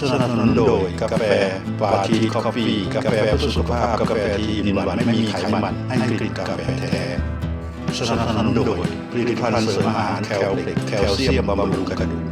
สนับสนุนโดยกาแฟปาทีคอฟฟี่กาแฟเพื่อสุขภาพกาแฟที่มีหวานไม่มีไขมันให้กลิ่นกาแฟแท้สนับสนุนโดยผลิตภัณฑ์เสริมอาหารแคลเล็กแคลเซียมบำรุงกระดูก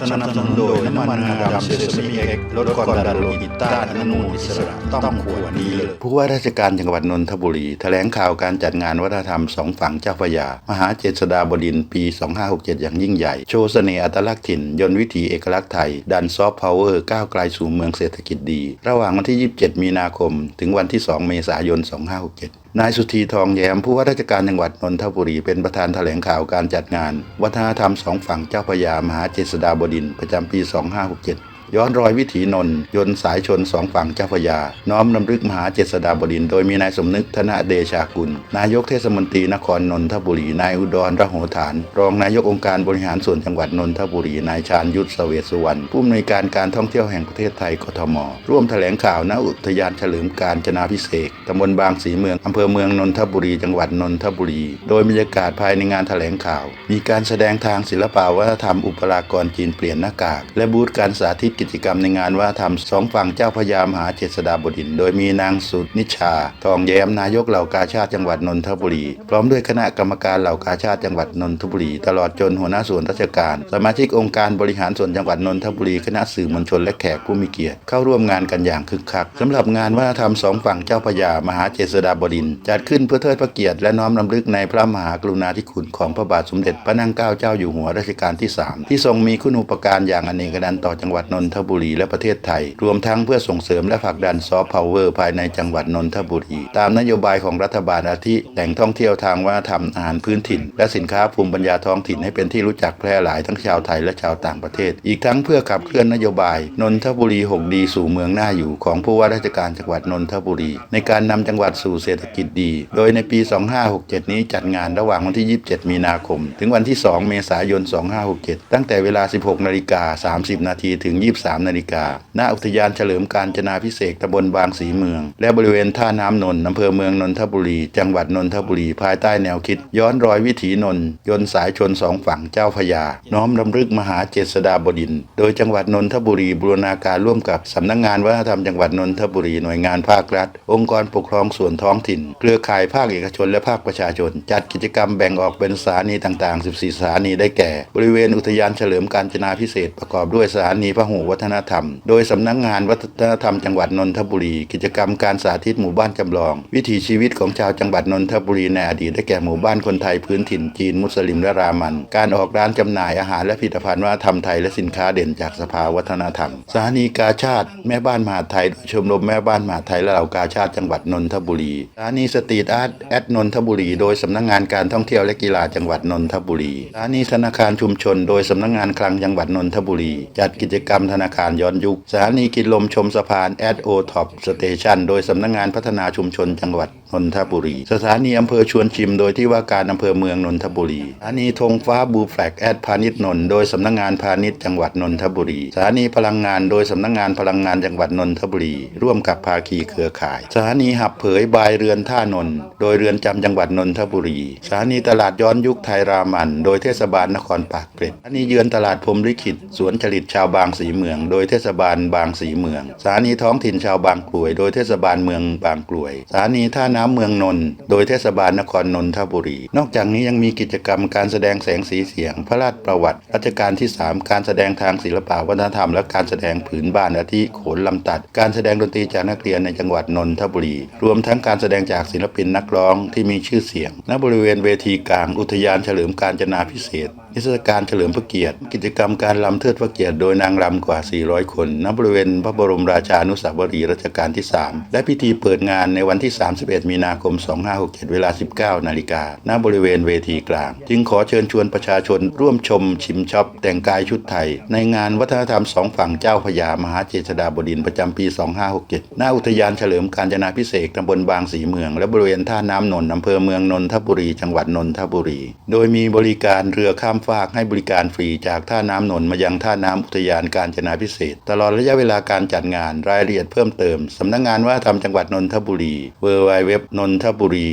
สนับสนุนโดยน้ำมันงาดำเซซามิเอ็กลดความดันโลหิตต้านอนุมูลอิสระต้องขวดนี้เลยผู้ว่าราชการจังหวัดนนทบุรีแถลงข่าวการจัดงานวัฒนธรรมสองฝั่งเจ้าพระยา มหาเจษฎาบดินปี 2567 อย่างยิ่งใหญ่ โชว์เสน่ห์อัตลักษณ์ถิ่น ยนต์วิถีเอกลักษณ์ไทย ดันซอฟต์พาวเวอร์ก้าวไกลสู่เมืองเศรษฐกิจดี ระหว่างวันที่ 27 มีนาคม ถึงวันที่ 2 เมษายน 2567 นายสุธีทองแย้มผู้ว่าราชการจังหวัดนนทบุรีเป็นประธานแถลงข่าวการจัดงาน วัฒนธรรมสองฝั่งเจ้าพระยามหาเจษฎาบดินประจำปี 2567 ย้อนรอยวิถีนนท์ยนสายชนสองฝั่งเจ้าพยา น้อมนำลึกมหาเจษฎาบดิน โดยมีนายสมนึกธนเดชากุล นายกเทศมนตรีนครนนทบุรี นายอุดรระโหฐาน รองนายกองค์การบริหารส่วนจังหวัดนนทบุรี นายชาญยุทธเสวสสุวรรณผู้อำนวยการการท่องเที่ยวแห่งประเทศไทยกทม ร่วมแถลงข่าวณอุทยานเฉลิมการจนาพิเศษตำบลบางสีเมืองอำเภอเมืองนนทบุรี จังหวัดนนทบุรี โดยบรรยากาศภายในงานแถลงข่าว มีการแสดงทางศิลปวัฒนธรรมอุปรากรจีนเปลี่ยนหน้ากาก และบูธการสาธิตกิจกรรมในงานวัฒนธรรมสองฝั่งเจ้าพยามหาเจษฎาบดิน โดยมีนางสุนิชา ทองแย้มนายกเหล่ากาชาติจังหวัดนนทบุรี พร้อมด้วยคณะกรรมการเหล่ากาชาติจังหวัดนนทบุรี ตลอดจนหัวหน้าส่วนราชการ สมาชิกองค์การบริหารส่วนจังหวัดนนทบุรีคณะสื่อมวลชนและแขกผู้มีเกียรติเข้าร่วมงานกันอย่างคึกคักสำหรับงานวัฒนธรรมสองฝั่งเจ้าพยามหาเจษฎาบดิน จัดขึ้นเพื่อเทิดพระเกียรติและน้อมรำลึกในพระมหากรุณาธิคุณของพระบาทสมเด็จพระนั่งเกล้าเจ้าอยู่หัวรัชกาลที่ 3 ที่ทรงมีคุณูปการอย่างอเนกนันต์ต่อจังหวัดนนนทบุรีและประเทศไทย รวมทั้งเพื่อส่งเสริมและผลักดันซอฟต์พาวเวอร์ภายในจังหวัดนนทบุรี ตามนโยบายของรัฐบาลอาทิแหล่งท่องเที่ยวทางวัฒนธรรมอาหารพื้นถิ่น และสินค้าภูมิปัญญาท้องถิ่นให้เป็นที่รู้จักแพร่หลายทั้งชาวไทยและชาวต่างประเทศ อีกทั้งเพื่อขับเคลื่อนนโยบาย นนทบุรี6ดีสู่เมืองหน้าอยู่ของผู้ว่าราชการจังหวัดนนทบุรี ในการนำจังหวัดสู่เศรษฐกิจดี โดยในปี 2567 นี้จัดงานระหว่างวันที่ 27 มีนาคม ถึงวันที่ 2 เมษายน 2567 ตั้งแต่เวลา 16นาฬิกา30 นาทีถึง23 นาฬิกาณอุทยานเฉลิมการจนาพิเศษตำบลบางสีเมือง และบริเวณท่าน้ำนนท์อำเภอเมืองนนทบุรี จังหวัดนนทบุรี ภายใต้แนวคิด ย้อนรอยวิถีนนท์ยนสายชนสองฝั่งเจ้าพยา น้อมรำลึกมหาเจษฎาบดิน โดยจังหวัดนนทบุรีบูรณาการร่วมกับสำนักงานวัฒนธรรมจังหวัดนนทบุรีหน่วยงานภาครัฐ องค์กรปกครองส่วนท้องถิ่น เครือข่ายภาคเอกชนและภาคประชาชน จัดกิจกรรมแบ่งออกเป็นสถานีต่างๆ 14 สถานีได้แก่ บริเวณอุทยานเฉลิมการจนาพิเศษประกอบด้วยสถานีพหูวัฒนธรรม โดยสำนักงานวัฒนธรรมจังหวัดนนทบุรี กิจกรรมการสาธิตหมู่บ้านจำลอง วิถีชีวิตของชาวจังหวัดนนทบุรีในอดีตได้แก่หมู่บ้านคนไทยพื้นถิ่นจีนมุสลิมและรามัน การออกร้านจำหน่ายอาหารและผลิตภัณฑ์วัฒนธรรมไทยและสินค้าเด่นจากสภาวัฒนธรรม สถานีกาชาติแม่บ้านมหาไทยโดยชมรมแม่บ้านมหาไทยและเหล่ากาชาติจังหวัดนนทบุรีสถานีสตรีทอาร์ตแอดนนทบุรีโดยสำนักงานการท่องเที่ยวและกีฬาจังหวัดนนทบุรีสถานีธนาคารชุมชน โดยสำนักงานคลังจังหวัดนนทบุรี จัดกิจกรรมธธนาคารย้อนยุค สถานีกินลมชมสะพานแอดโอท็อปสเตชันโดยสำนักงานพัฒนาชุมชนจังหวัดนนทบุรี สถานีอำเภอชวนชิมโดยที่ว่าการอำเภอเมืองนนทบุรี สถานีธงฟ้าบูแฟลกแอดพาณิชย์นนโดยสำนักงานพาณิชย์จังหวัดนนทบุรี สถานีพลังงานโดยสำนักงานพลังงานจังหวัดนนทบุรี ร่วมกับภาคีเครือข่าย สถานีหับเผยบายเรือนท่านนโดยเรือนจำจังหวัดนนทบุรี สถานีตลาดย้อนยุคไทยรามัน โดยเทศบาลนครปากเกร็ดสถานีเยือนตลาดพรหมลิขิตสวนจริตชาวบางสีเมืองโดยเทศบาลบางสีเมือง สถานีท้องถิ่นชาวบางกลวย โดยเทศบาลเมืองบางกลวย สถานีท่าน้ำเมืองนนท์โดยเทศบาลนครนนทบุรี นอกจากนี้ยังมีกิจกรรมการแสดงแสงสีเสียง พระราชประวัติรัชกาลที่ 3 การแสดงทางศิลปวัฒนธรรม และการแสดงผืนบ้านอาทิโขนลำตัด การแสดงดนตรีจากนักเรียนในจังหวัดนนทบุรี รวมทั้งการแสดงจากศิลปินนักร้องที่มีชื่อเสียง ณบริเวณเวทีกลางอุทยานเฉลิมการจนาพิเศษ นิทรรศการเฉลิมพระเกียรติ กิจกรรมการรำเทิดพระเกียรติโดยนางรำกว่า 400 คนณบริเวณพระบรมราชานุสาวรีย์รัชกาลที่ 3 และพิธีเปิดงานในวันที่ 31 มีนาคม 2567 เวลา 19 นาฬิกาณบริเวณเวทีกลาง จึงขอเชิญชวนประชาชนร่วมชมชิมช็อป แต่งกายชุดไทย ในงานวัฒนธรรมสองฝั่งเจ้าพระยามหาเจษฎาบดินประจำปี 2567หน้าอุทยานเฉลิมกาญจนาพิเศษตำบลบางสีเมือง และบริเวณท่าน้ำนนท์อำเภอเมืองนนทบุรี จังหวัดนนทบุรี โดยมีบริการเรือข้ามฟากให้บริการฟรีจากท่าน้ำนนท์มายังท่าน้ำอุทยานกาญจนาพิเศษ ตลอดระยะเวลาการจัดงานรายละเอียดเพิ่มเติม สำนักงานวัฒนธรจังหวัดนนทบุรี w w w นนทบุรี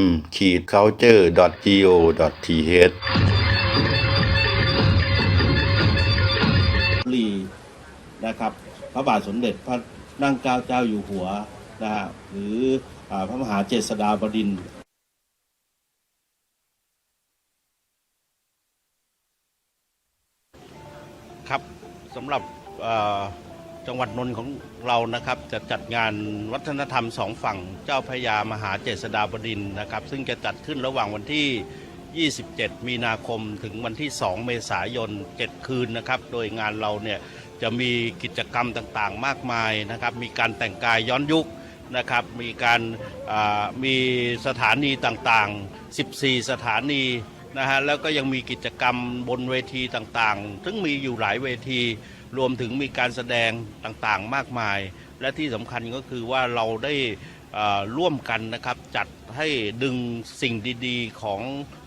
m culture go th รีนะครับพระบาทสมเด็จพระนั่งเกล้าเจ้าอยู่หัวนะฮะหรืออพระมหาเจษฎาบดินทร์ ครับสำหรับจังหวัดนนท์ของเรานะครับจะจัดงานวัฒนธรรมสองฝั่งเจ้าพระยามหาเจษฎาบดินนะครับ ซึ่งจะจัดขึ้นระหว่างวันที่ 27 มีนาคมถึงวันที่ 2 เมษายน 7 คืนนะครับ โดยงานเราเนี่ยจะมีกิจกรรมต่างๆ มากมายนะครับ มีการแต่งกายย้อนยุคนะครับ มีการมีสถานีต่างๆ 14 สถานี นะฮะแล้วก็ยังมีกิจกรรมบนเวทีต่างๆ ซึ่งมีอยู่หลายเวที รวมถึงมีการแสดงต่างๆ มากมาย และที่สำคัญก็คือว่าเราได้ร่วมกันนะครับจัด ให้ดึงสิ่งดีๆของ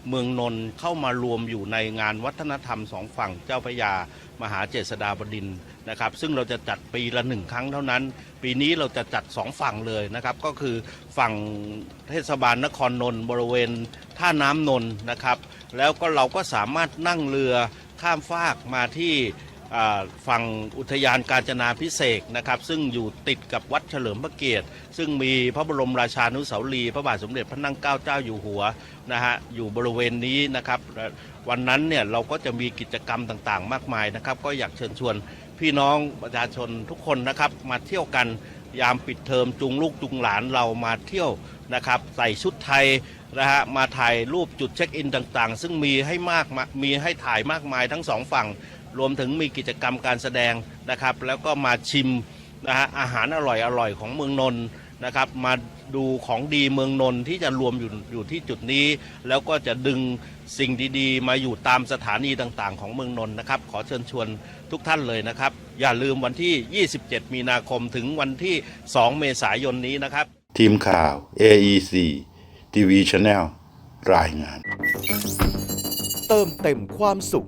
เมืองนนท์เข้ามารวมอยู่ในงานวัฒนธรรมสองฝั่งเจ้าพระยามหาเจษฎาบดินนะครับ ซึ่งเราจะจัดปีละหนึ่งครั้งเท่านั้น ปีนี้เราจะจัดสองฝั่งเลยนะครับ ก็คือฝั่งเทศบาลนครนนท์บริเวณท่าน้ำนนท์นะครับ แล้วก็เราก็สามารถนั่งเรือข้ามฟากมาที่ ฝั่งอุทยานกาญจนาพิเศษนะครับ ซึ่งอยู่ติดกับวัดเฉลิมพระเกียรติ ซึ่งมีพระบรมราชานุสาวรีย์พระบาทสมเด็จพระนั่งเกล้าเจ้าอยู่หัวนะฮะอยู่บริเวณนี้นะครับ วันนั้นเนี่ยเราก็จะมีกิจกรรมต่างๆ มากมายนะครับ ก็อยากเชิญชวนพี่น้องประชาชนทุกคนนะครับ มาเที่ยวกันยามปิดเทอมจูงลูกจูงหลานเรามาเที่ยวนะครับ ใส่ชุดไทยนะฮะมาถ่ายรูปจุดเช็คอินต่างๆ ซึ่งมีให้มากมีให้ถ่ายมากมายทั้งสองฝั่ง รวมถึงมีกิจกรรมการแสดงนะครับ แล้วก็มาชิมนะฮะอาหารอร่อยๆของเมืองนนท์นะครับ มาดูของดีเมืองนนท์ที่จะรวมอยู่อยู่ที่จุดนี้ แล้วก็จะดึงสิ่งดีๆ มาอยู่ตามสถานีต่างๆ ของเมืองนนท์นะครับ ขอเชิญชวนทุกท่านเลยนะครับ อย่าลืมวันที่ 27 มีนาคมถึงวันที่ 2 เมษายนนี้นะครับ ทีมข่าว AEC TV Channel รายงาน เติมเต็มความสุข